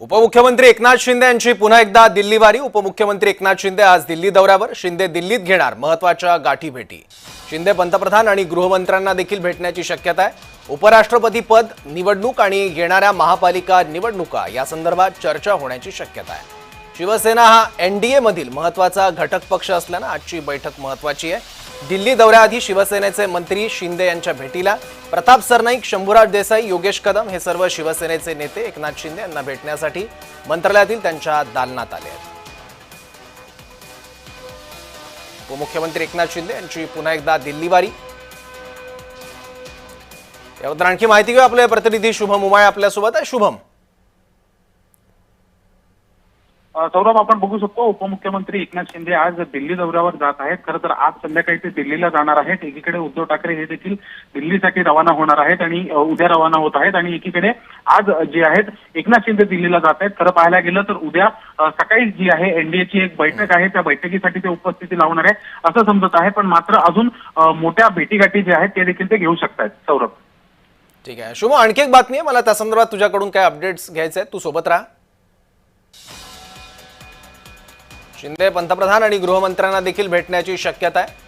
उपमुख्यमंत्री एकनाथ शिंदे यांची पुन्हा एकदा दिल्ली वारी उपमुख्यमंत्री एकनाथ शिंदे आज दिल्ली दौऱ्यावर. शिंदे दिल्लीत घेणार महत्त्वाच्या गाठी भेटी. शिंदे पंतप्रधान आणि गृहमंत्र्यांना देखील भेटण्याची शक्यता आहे. उपराष्ट्रपती पद निवडणूक आणि येणाऱ्या महापालिका निवडणुका या संदर्भात चर्चा होण्याची शक्यता आहे. शिवसेना हा एन डी मधील महत्त्वाचा घटक पक्ष असल्यानं आजची बैठक महत्वाची आहे. दिल्ली दौऱ्याआधी शिवसेनेचे मंत्री शिंदे यांच्या भेटीला प्रताप सरनाईक शंभूराज देसाई योगेश कदम हे सर्व शिवसेनेचे नेते एकनाथ शिंदे यांना भेटण्यासाठी मंत्रालयातील त्यांच्या दालनात आले आहेत. उपमुख्यमंत्री एकनाथ शिंदे यांची पुन्हा एकदा दिल्ली वारी. याबद्दल आणखी माहिती घेऊ आपले प्रतिनिधी शुभम उमाळे आपल्यासोबत आहे. शुभम सौरभ आपण बघू शकतो उपमुख्यमंत्री एकनाथ शिंदे आज दिल्ली दौऱ्यावर जात आहेत. खरं तर आज संध्याकाळी ते दिल्लीला जाणार आहेत. एकीकडे उद्धव ठाकरे हे देखील दिल्लीसाठी रवाना होणार आहेत आणि उद्या रवाना होत आहेत. आणि एकीकडे आज जे आहेत एकनाथ शिंदे दिल्लीला जात आहेत. खरं पाहायला गेलं तर उद्या सकाळी जी आहे एनडीएची एक बैठक आहे. त्या बैठकीसाठी ते उपस्थिती लावणार आहे असं समजत आहे. पण मात्र अजून मोठ्या भेटीगाठी जे आहेत ते देखील ते घेऊ शकतात सौरभ. ठीक आहे. शुभ आणखी एक बातमी आहे. मला त्या संदर्भात तुझ्याकडून काय अपडेट्स घ्यायचे आहेत. तू सोबत राहा. शिंदे पंतप्रधान आणि गृहमंत्र्यांना देखील भेटण्याची शक्यता आहे.